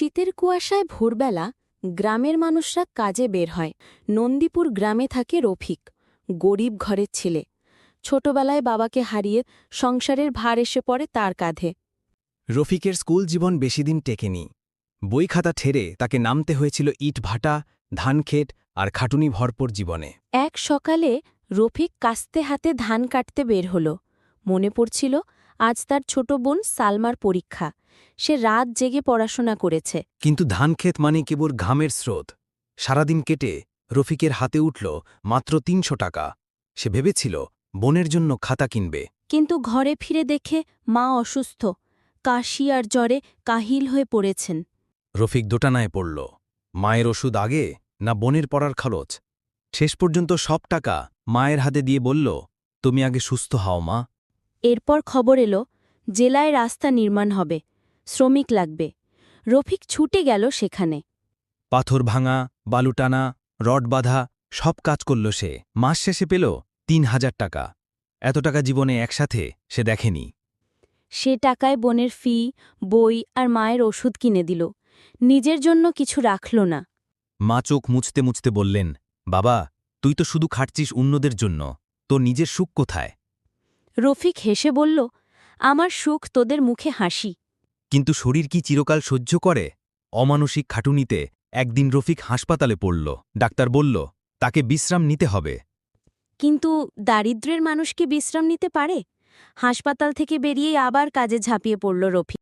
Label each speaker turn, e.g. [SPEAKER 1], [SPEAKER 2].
[SPEAKER 1] রাতের কুয়াশায় ভোরবেলা গ্রামের মানুষরা কাজে বের হয়। নন্দীপুর গ্রামে থাকে রফিক গরিব ঘরের ছেলে। ছোটবেলায় বাবাকে হারিয়ে সংসারের ভার এসে পড়ে তার কাঁধে।
[SPEAKER 2] রফিকের স্কুল জীবন বেশিদিন টেকেনি। বই খাতা ঠেরে তাকে নামতে হয়েছিল ইট ভাটা ধানক্ষেত আর খাটুনি ভরপুর জীবনে।
[SPEAKER 1] এক সকালে রফিক কাস্তে হাতে ধান কাটতে বের হল। মনে পড়ছিল আজ তার ছোট বোন সালমার পরীক্ষা। সে রাত জেগে পড়াশোনা করেছে।
[SPEAKER 2] কিন্তু ধানক্ষেত মানে কেবল ঘামের স্রোত। সারাদিন কেটে রফিকের হাতে উঠল মাত্র তিনশো টাকা। সে ভেবেছিল বোনের জন্য খাতা কিনবে।
[SPEAKER 1] কিন্তু ঘরে ফিরে দেখে মা অসুস্থ। কাশি আর জ্বরে কাহিল হয়ে পড়েছেন।
[SPEAKER 2] রফিক দোটানায় পড়ল। মায়ের ওষুধ আগে না বোনের পড়ার খরচ? শেষ পর্যন্ত সব টাকা মায়ের হাতে দিয়ে বলল তুমি আগে সুস্থ হও মা।
[SPEAKER 1] এরপর খবর এলো জেলায় রাস্তা নির্মাণ হবে শ্রমিক লাগবে। রফিক ছুটে গেল সেখানে।
[SPEAKER 2] পাথর ভাঙা বালুটানা রড বাঁধা সব কাজ করল সে। মাস শেষে পেল তিন হাজার টাকা। এত টাকা জীবনে একসাথে সে দেখেনি।
[SPEAKER 1] সে টাকায় বোনের ফি বই আর মায়ের ওষুধ কিনে দিল। নিজের জন্য কিছু রাখল না।
[SPEAKER 2] মা চোখ মুছতে মুছতে বললেন বাবা তুই তো শুধু খাটছিস অন্যদের জন্য। তোর নিজের সুখ কোথায়?
[SPEAKER 1] রফিক হেসে বলল আমার সুখ তোদের মুখে হাসি।
[SPEAKER 2] কিন্তু শরীর কি চিরকাল সহ্য করে? অমানসিক খাটুনিতে একদিন রফিক হাসপাতালে পড়ল। ডাক্তার বলল তাকে বিশ্রাম নিতে হবে।
[SPEAKER 1] কিন্তু দারিদ্রের মানুষ কি বিশ্রাম নিতে পারে? হাসপাতাল থেকে বেরিয়ে আবার কাজে ঝাঁপিয়ে পড়ল রফিক।